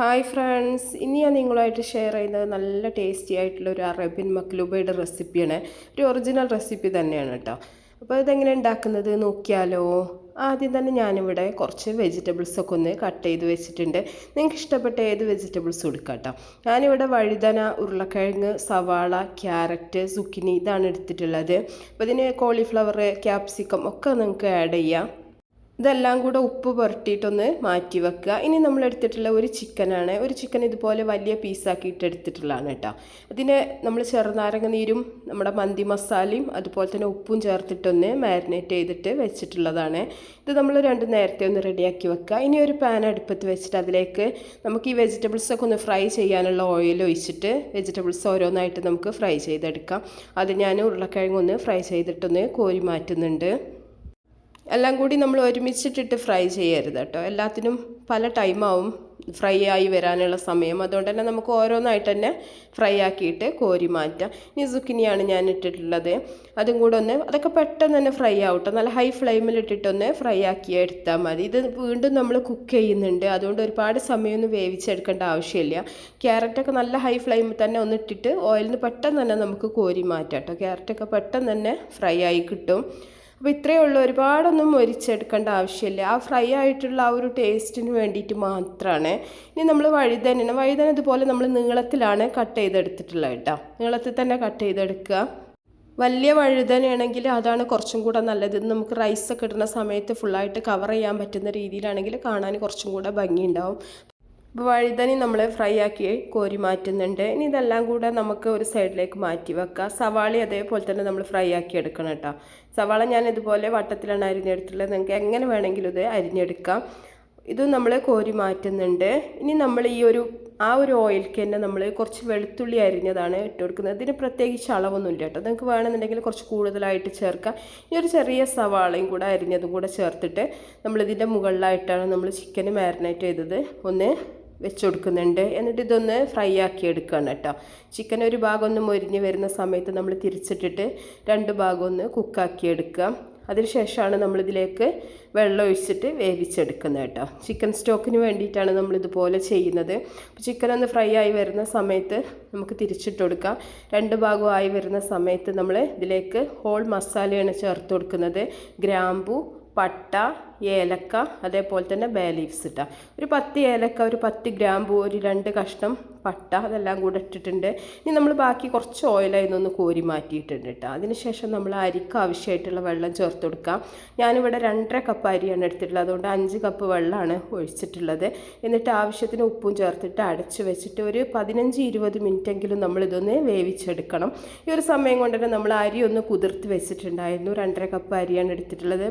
Hi friends ഇനി ഞാൻ നിങ്ങളുമായിട്ട് ഷെയർ ചെയ്യുന്നത് നല്ല ടേസ്റ്റി ആയിട്ടുള്ള ഒരു അറേബ്യൻ മക്ലൂബയുടെ റെസിപ്പിയാണ് ഒരു ഒറിജിനൽ റെസിപ്പി തന്നെയാണ് കേട്ടോ അപ്പോൾ ഇതെങ്ങനെ ഉണ്ടാക്കുന്നത് നോക്കിയാലോ? ആദ്യം തന്നെ ഞാനിവിടെ കുറച്ച് വെജിറ്റബിൾസൊക്കെ ഒന്ന് കട്ട് ചെയ്ത് വെച്ചിട്ടുണ്ട്. നിങ്ങൾക്ക് ഇഷ്ടപ്പെട്ട ഏത് വെജിറ്റബിൾസ് എടുക്കാം കേട്ടോ ഞാനിവിടെ വഴുതന ഉരുളക്കിഴങ്ങ് സവാള ക്യാരറ്റ് സുക്കിനി ഇതാണ് എടുത്തിട്ടുള്ളത്. അപ്പോൾ ഇതിന് കോളിഫ്ലവർ ക്യാപ്സിക്കം ഒക്കെ നിങ്ങൾക്ക് ആഡ് ചെയ്യാം. ഇതെല്ലാം കൂടെ ഉപ്പ് പുരട്ടിയിട്ടൊന്ന് മാറ്റി വെക്കുക. ഇനി നമ്മൾ എടുത്തിട്ടുള്ള ഒരു ചിക്കനാണ്. ഒരു ചിക്കൻ ഇതുപോലെ വലിയ പീസാക്കിയിട്ട് എടുത്തിട്ടുള്ളതാണ് കേട്ടോ. അതിന് നമ്മൾ ചെറുനാരങ്ങ നീരും നമ്മുടെ മന്തി മസാലയും അതുപോലെ തന്നെ ഉപ്പും ചേർത്തിട്ടൊന്ന് മാരിനേറ്റ് ചെയ്തിട്ട് വെച്ചിട്ടുള്ളതാണ്. ഇത് നമ്മൾ രണ്ട് നേരത്തെ ഒന്ന് റെഡിയാക്കി വെക്കുക. ഇനി ഒരു പാൻ അടുപ്പത്ത് വെച്ചിട്ട് അതിലേക്ക് നമുക്ക് ഈ വെജിറ്റബിൾസൊക്കെ ഒന്ന് ഫ്രൈ ചെയ്യാനുള്ള ഓയിൽ ഒഴിച്ചിട്ട് വെജിറ്റബിൾസ് ഓരോന്നായിട്ട് നമുക്ക് ഫ്രൈ ചെയ്തെടുക്കാം. അത് ഞാൻ ഉരുളക്കിഴങ്ങൊന്ന് ഫ്രൈ ചെയ്തിട്ടൊന്ന് കോരി മാറ്റുന്നുണ്ട്. എല്ലാം കൂടി നമ്മൾ ഒരുമിച്ചിട്ടിട്ട് ഫ്രൈ ചെയ്യരുത് കേട്ടോ. എല്ലാത്തിനും പല ടൈമാവും ഫ്രൈ ആയി വരാനുള്ള സമയം. അതുകൊണ്ട് തന്നെ നമുക്ക് ഓരോന്നായിട്ട് തന്നെ ഫ്രൈ ആക്കിയിട്ട് കോരി മാറ്റാം. ഇനി സുക്കിനിയാണ് ഞാൻ ഇട്ടിട്ടുള്ളത്. അതും കൂടെ ഒന്ന് അതൊക്കെ പെട്ടെന്ന് തന്നെ ഫ്രൈ ആവട്ടെ. നല്ല ഹൈ ഫ്ലെയിമിൽ ഇട്ടിട്ടൊന്ന് ഫ്രൈ ആക്കി എടുത്താൽ മതി. ഇത് വീണ്ടും നമ്മൾ കുക്ക് ചെയ്യുന്നുണ്ട്. അതുകൊണ്ട് ഒരുപാട് സമയമൊന്നും വേവിച്ചെടുക്കേണ്ട ആവശ്യമില്ല. ക്യാരറ്റൊക്കെ നല്ല ഹൈ ഫ്ലെയിമിൽ തന്നെ ഒന്ന് ഇട്ടിട്ട് ഓയിലിൽ നിന്ന് പെട്ടെന്ന് തന്നെ നമുക്ക് കോരി മാറ്റാം കേട്ടോ. ക്യാരറ്റൊക്കെ പെട്ടെന്ന് തന്നെ ഫ്രൈ ആയി കിട്ടും. അപ്പോൾ ഇത്രയേ ഉള്ളൂ. ഒരുപാടൊന്നും മൊരിച്ചെടുക്കേണ്ട ആവശ്യമില്ല. ആ ഫ്രൈ ആയിട്ടുള്ള ആ ഒരു ടേസ്റ്റിന് വേണ്ടിയിട്ട് മാത്രമാണ് ഇനി നമ്മൾ വഴുതനാണ് വഴുതന ഇതുപോലെ നമ്മൾ നീളത്തിലാണ് കട്ട് ചെയ്തെടുത്തിട്ടുള്ളത് കേട്ടോ. നീളത്തിൽ തന്നെ കട്ട് ചെയ്തെടുക്കുക. വലിയ വഴുതനയാണെങ്കിൽ അതാണ് കുറച്ചും കൂടെ നല്ലത്. നമുക്ക് റൈസൊക്കെ ഇടുന്ന സമയത്ത് ഫുള്ളായിട്ട് കവർ ചെയ്യാൻ പറ്റുന്ന രീതിയിലാണെങ്കിൽ കാണാൻ കുറച്ചും കൂടെ ഭംഗിയുണ്ടാവും. വഴുതനി നമ്മൾ ഫ്രൈ ആക്കി കോരി മാറ്റുന്നുണ്ട്. ഇനി ഇതെല്ലാം കൂടെ നമുക്ക് ഒരു സൈഡിലേക്ക് മാറ്റി വെക്കാം. സവാളി അതേപോലെ തന്നെ നമ്മൾ ഫ്രൈ ആക്കി എടുക്കണം കേട്ടോ സവാള ഞാൻ ഇതുപോലെ വട്ടത്തിലാണ് അരിഞ്ഞെടുത്തിട്ടുള്ളത്. നിങ്ങൾക്ക് എങ്ങനെ വേണമെങ്കിലും ഇത് അരിഞ്ഞെടുക്കാം. ഇത് നമ്മൾ കോരി മാറ്റുന്നുണ്ട്. ഇനി നമ്മൾ ഈ ഒരു ആ ഒരു ഓയിൽക്ക് തന്നെ നമ്മൾ കുറച്ച് വെളുത്തുള്ളി അരിഞ്ഞതാണ് ഇട്ട് കൊടുക്കുന്നത്. ഇതിന് പ്രത്യേകിച്ച് അളവൊന്നുമില്ല കേട്ടോ നിങ്ങൾക്ക് വേണമെന്നുണ്ടെങ്കിൽ കുറച്ച് കൂടുതലായിട്ട് ചേർക്കാം. ഈ ഒരു ചെറിയ സവാളയും കൂടെ അരിഞ്ഞതും കൂടെ ചേർത്തിട്ട് നമ്മളിതിന്റെ മുകളിലായിട്ടാണ് നമ്മൾ ചിക്കൻ മാരിനേറ്റ് ചെയ്തത്. ഒന്ന് വെച്ച് കൊടുക്കുന്നുണ്ട് എന്നിട്ട് ഇതൊന്ന് ഫ്രൈ ആക്കി എടുക്കുകയാണ് കേട്ടോ. ചിക്കൻ ഒരു ഭാഗം ഒന്ന് മൊരിഞ്ഞ് വരുന്ന സമയത്ത് നമ്മൾ തിരിച്ചിട്ടിട്ട് രണ്ട് ഭാഗം ഒന്ന് കുക്കാക്കി എടുക്കുക. അതിനുശേഷമാണ് നമ്മളിതിലേക്ക് വെള്ളം ഒഴിച്ചിട്ട് വേവിച്ചെടുക്കുന്നത് കേട്ടോ. ചിക്കൻ സ്റ്റോക്കിന് വേണ്ടിയിട്ടാണ് നമ്മളിതുപോലെ ചെയ്യുന്നത്. ചിക്കൻ ഒന്ന് ഫ്രൈ ആയി വരുന്ന സമയത്ത് നമുക്ക് തിരിച്ചിട്ട് കൊടുക്കാം രണ്ട് ഭാഗമായി വരുന്ന സമയത്ത് നമ്മൾ ഇതിലേക്ക് ഹോൾ മസാലയാണ് ചേർത്ത് കൊടുക്കുന്നത്. ഗ്രാമ്പു പട്ട ഏലക്ക അതേപോലെ തന്നെ ബേ ലീവ്സ് ഇട്ടാൽ ഒരു പത്ത് ഏലക്ക ഒരു പത്ത് ഗ്രാമ്പു ഒരു രണ്ട് കഷ്ണം പട്ട അതെല്ലാം കൂടെ ഇട്ടിട്ടുണ്ട്. ഇനി നമ്മൾ ബാക്കി കുറച്ച് ഓയിലായി നിന്ന് കോരി മാറ്റിയിട്ടുണ്ട് കേട്ടോ. അതിനുശേഷം നമ്മൾ അരിക്ക് ആവശ്യമായിട്ടുള്ള വെള്ളം ചേർത്ത് കൊടുക്കാം. ഞാനിവിടെ രണ്ടര കപ്പ് അരിയാണ് എടുത്തിട്ടുള്ളത്. അതുകൊണ്ട് അഞ്ച് കപ്പ് വെള്ളമാണ് ഒഴിച്ചിട്ടുള്ളത്. എന്നിട്ട് ആവശ്യത്തിന് ഉപ്പും ചേർത്തിട്ട് അടച്ച് വെച്ചിട്ട് ഒരു പതിനഞ്ച് ഇരുപത് മിനിറ്റെങ്കിലും നമ്മളിതൊന്ന് വേവിച്ചെടുക്കണം. ഈ ഒരു സമയം കൊണ്ട് തന്നെ നമ്മൾ അരി ഒന്ന് കുതിർത്ത് വെച്ചിട്ടുണ്ടായിരുന്നു. രണ്ടര കപ്പ് അരിയാണ് എടുത്തിട്ടുള്ളത്.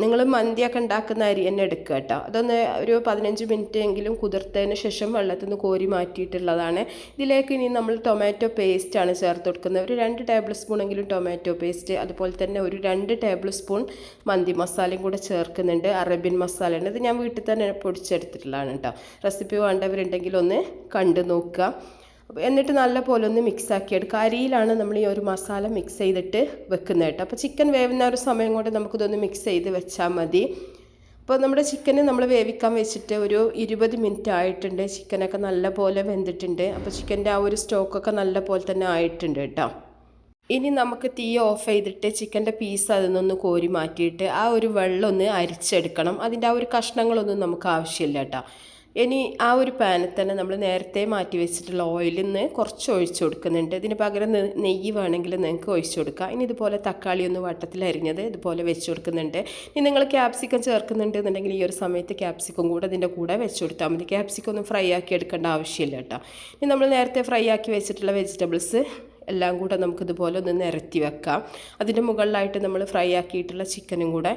നിങ്ങൾ മന്തിയൊക്കെ ഉണ്ടാക്കുന്ന അരി തന്നെ എടുക്കുക കേട്ടോ. അതൊന്ന് ഒരു പതിനഞ്ച് മിനിറ്റ് എങ്കിലും കുതിർത്തതിന് ശേഷം വെള്ളത്തിൽ നിന്ന് കോരി മാറ്റിയിട്ടുള്ളതാണ്. ഇതിലേക്ക് ഇനി നമ്മൾ ടൊമാറ്റോ പേസ്റ്റാണ് ചേർത്ത് കൊടുക്കുന്നത്. ഒരു രണ്ട് ടേബിൾ സ്പൂണെങ്കിലും ടൊമാറ്റോ പേസ്റ്റ് അതുപോലെ തന്നെ ഒരു രണ്ട് ടേബിൾ സ്പൂൺ മന്തി മസാലയും കൂടെ ചേർക്കുന്നുണ്ട്. അറേബ്യൻ മസാലയാണ് ഇത് ഞാൻ വീട്ടിൽ തന്നെ പൊടിച്ചെടുത്തിട്ടുള്ളതാണ് കേട്ടോ. റെസിപ്പി വേണ്ടവരുണ്ടെങ്കിൽ ഒന്ന് കണ്ടു നോക്കുക. എന്നിട്ട് നല്ല പോലെ ഒന്ന് മിക്സ് ആക്കിയെടുക്കുക അരിയിലാണ് നമ്മൾ ഈ ഒരു മസാല മിക്സ് ചെയ്തിട്ട് വെക്കുന്നത് കേട്ടോ. അപ്പോൾ ചിക്കൻ വേവുന്ന ഒരു സമയം കൊണ്ട് നമുക്കിതൊന്ന് മിക്സ് ചെയ്ത് വെച്ചാൽ മതി. അപ്പോൾ നമ്മുടെ ചിക്കന് നമ്മൾ വേവിക്കാൻ വെച്ചിട്ട് ഒരു ഇരുപത് മിനിറ്റ് ആയിട്ടുണ്ട്. ചിക്കനൊക്കെ നല്ല പോലെ വെന്തിട്ടുണ്ട്. അപ്പോൾ ചിക്കന്റെ ആ ഒരു സ്റ്റോക്കൊക്കെ നല്ല പോലെ തന്നെ ആയിട്ടുണ്ട് കേട്ടോ. ഇനി നമുക്ക് തീ ഓഫ് ചെയ്തിട്ട് ചിക്കന്റെ പീസ് അതിൽ നിന്ന് കോരി മാറ്റിയിട്ട് ആ ഒരു വെള്ളം ഒന്ന് അരിച്ചെടുക്കണം. അതിന്റെ ആ ഒരു കഷ്ണങ്ങളൊന്നും നമുക്ക് ആവശ്യമില്ല കേട്ടോ. ഇനി ആ ഒരു പാനിൽ തന്നെ നമ്മൾ നേരത്തെ മാറ്റി വെച്ചിട്ടുള്ള ഓയിലിൽ നിന്ന് കുറച്ച് ഒഴിച്ചു കൊടുക്കുന്നുണ്ട്. ഇതിന് പകരം നെയ്യ് വേണമെങ്കിൽ നിങ്ങൾക്ക് ഒഴിച്ചു കൊടുക്കാം. ഇനി ഇതുപോലെ തക്കാളി ഒന്ന് വട്ടത്തിൽ അരിഞ്ഞത് ഇതുപോലെ വെച്ച് കൊടുക്കുന്നുണ്ട്. ഇനി നിങ്ങൾ ക്യാപ്സിക്കം ചേർക്കുന്നുണ്ട് എന്നുണ്ടെങ്കിൽ ഈ ഒരു സമയത്ത് ക്യാപ്സിക്കം കൂടെ ഇതിന്റെ കൂടെ വെച്ച് കൊടുത്താൽ മതി. ക്യാപ്സിക്കം ഒന്നും ഫ്രൈ ആക്കി എടുക്കേണ്ട ആവശ്യമില്ല കേട്ടോ. ഇനി നമ്മൾ നേരത്തെ ഫ്രൈ ആക്കി വെച്ചിട്ടുള്ള വെജിറ്റബിൾസ് എല്ലാം കൂടെ നമുക്കിതുപോലെ ഒന്ന് നിരത്തി വെക്കാം. അതിന്റെ മുകളിലായിട്ട് നമ്മൾ ഫ്രൈ ആക്കിയിട്ടുള്ള ചിക്കനും കൂടെ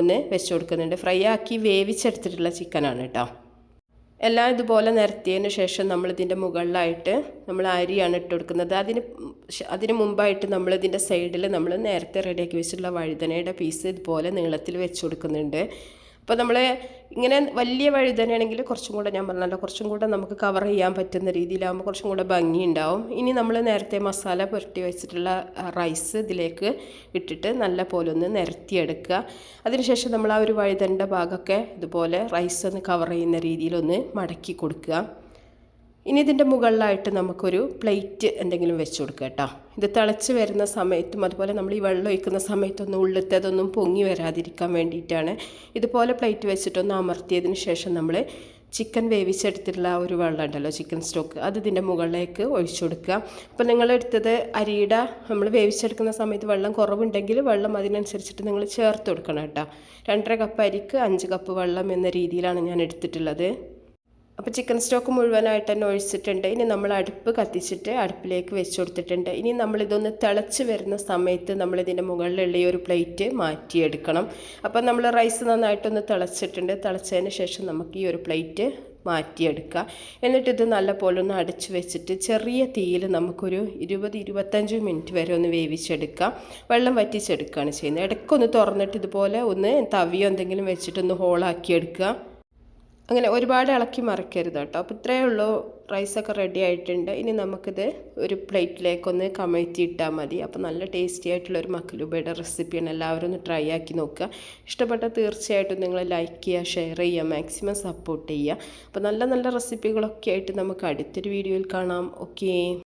ഒന്ന് വെച്ച് കൊടുക്കുന്നുണ്ട്. ഫ്രൈ ആക്കി വേവിച്ചെടുത്തിട്ടുള്ള ചിക്കനാണ് കേട്ടോ. എല്ലാം ഇതുപോലെ നിരത്തിയതിന് ശേഷം നമ്മളിതിന്റെ മുകളിലായിട്ട് നമ്മൾ അരിയാണ് ഇട്ട് കൊടുക്കുന്നത്. അതിന് അതിന് മുമ്പായിട്ട് നമ്മളിതിന്റെ സൈഡിൽ നമ്മൾ നേരത്തെ റെഡിയാക്കി വെച്ചിട്ടുള്ള വഴുതനയുടെ പീസ് ഇതുപോലെ നീളത്തിൽ വെച്ച് കൊടുക്കുന്നുണ്ട്. അപ്പോൾ നമ്മൾ ഇങ്ങനെ വലിയ വഴി വഴുതനയാണെങ്കിൽ കുറച്ചും കൂടെ ഞാൻ പറഞ്ഞല്ലോ കുറച്ചും കൂടെ നമുക്ക് കവർ ചെയ്യാൻ പറ്റുന്ന രീതിയിലാകുമ്പോൾ കുറച്ചും കൂടെ ഭംഗി ഉണ്ടാവും. ഇനി നമ്മൾ നേരത്തെ മസാല പുരട്ടി വെച്ചിട്ടുള്ള റൈസ് ഇതിലേക്ക് ഇട്ടിട്ട് നല്ല പോലെ ഒന്ന് നിരത്തിയെടുക്കുക. അതിനുശേഷം നമ്മൾ ആ ഒരു വഴുതന്റെ ഭാഗമൊക്കെ ഇതുപോലെ റൈസ് ഒന്ന് കവർ ചെയ്യുന്ന രീതിയിലൊന്ന് മടക്കി കൊടുക്കുക. ഇനി ഇതിന്റെ മുകളിലായിട്ട് നമുക്കൊരു പ്ലേറ്റ് എന്തെങ്കിലും വെച്ച് കൊടുക്കുക കേട്ടോ. ഇത് തിളച്ച് വരുന്ന സമയത്തും അതുപോലെ നമ്മൾ ഈ വെള്ളം ഒഴിക്കുന്ന സമയത്തൊന്നും ഉള്ളിത്തതൊന്നും പൊങ്ങി വരാതിരിക്കാൻ വേണ്ടിയിട്ടാണ് ഇതുപോലെ പ്ലേറ്റ് വെച്ചിട്ടൊന്ന് അമർത്തിയതിന് ശേഷം നമ്മൾ ചിക്കൻ വേവിച്ചെടുത്തിട്ടുള്ള ആ ഒരു വെള്ളം ഉണ്ടല്ലോ ചിക്കൻ സ്റ്റോക്ക്. അത് ഇതിന്റെ മുകളിലേക്ക് ഒഴിച്ചു കൊടുക്കുക. അപ്പോൾ നിങ്ങൾ എടുത്തത് അരിയുടെ നമ്മൾ വേവിച്ചെടുക്കുന്ന സമയത്ത് വെള്ളം കുറവുണ്ടെങ്കിൽ വെള്ളം അതിനനുസരിച്ചിട്ട് നിങ്ങൾ ചേർത്ത് കൊടുക്കണം കേട്ടോ. രണ്ടര കപ്പ് അരിക്ക് അഞ്ച് കപ്പ് വെള്ളം എന്ന രീതിയിലാണ് ഞാൻ എടുത്തിട്ടുള്ളത്. അപ്പോൾ ചിക്കൻ സ്റ്റോക്ക് മുഴുവനായിട്ട് തന്നെ ഒഴിച്ചിട്ടുണ്ട്. ഇനി നമ്മൾ അടുപ്പ് കത്തിച്ചിട്ട് അടുപ്പിലേക്ക് വെച്ച് കൊടുത്തിട്ടുണ്ട്. ഇനി നമ്മളിതൊന്ന് തിളച്ച് വരുന്ന സമയത്ത് നമ്മളിതിന്റെ മുകളിലുള്ള ഈ ഒരു പ്ലേറ്റ് മാറ്റിയെടുക്കണം. അപ്പോൾ നമ്മൾ റൈസ് നന്നായിട്ടൊന്ന് തിളച്ചിട്ടുണ്ട്. തിളച്ചതിന് ശേഷം നമുക്ക് ഈ ഒരു പ്ലേറ്റ് മാറ്റിയെടുക്കുക എന്നിട്ടിത് ഇത് നല്ല പോലെ ഒന്ന് അടച്ചു വെച്ചിട്ട് ചെറിയ തീയിൽ നമുക്കൊരു ഇരുപത് ഇരുപത്തഞ്ച് മിനിറ്റ് വരെ ഒന്ന് വേവിച്ചെടുക്കാം. വെള്ളം വറ്റിച്ചെടുക്കുകയാണ് ചെയ്യുന്നത്. ഇടയ്ക്കൊന്ന് തുറന്നിട്ട് ഇതുപോലെ ഒന്ന് തവിയോ എന്തെങ്കിലും വെച്ചിട്ടൊന്ന് ഹോളാക്കി എടുക്കുക അങ്ങനെ ഒരുപാട് ഇളക്കി മറിക്കരുത് കേട്ടോ. അപ്പോൾ ഇത്രയേ ഉള്ളൂ. റൈസൊക്കെ റെഡി ആയിട്ടുണ്ട്. ഇനി നമുക്കിത് ഒരു പ്ലേറ്റിലേക്കൊന്ന് കമഴ്ത്തി ഇട്ടാൽ മതി. അപ്പോൾ നല്ല ടേസ്റ്റി ആയിട്ടുള്ള ഒരു മക്കലുബയുടെ റെസിപ്പിയാണ് എല്ലാവരും ഒന്ന് ട്രൈ ആക്കി നോക്കുക. ഇഷ്ടപ്പെട്ട തീർച്ചയായിട്ടും നിങ്ങൾ ലൈക്ക് ചെയ്യുക ഷെയർ ചെയ്യുക മാക്സിമം സപ്പോർട്ട് ചെയ്യുക. അപ്പോൾ നല്ല നല്ല റെസിപ്പികളൊക്കെ ആയിട്ട് നമുക്ക് അടുത്തൊരു വീഡിയോയിൽ കാണാം. ഓക്കേ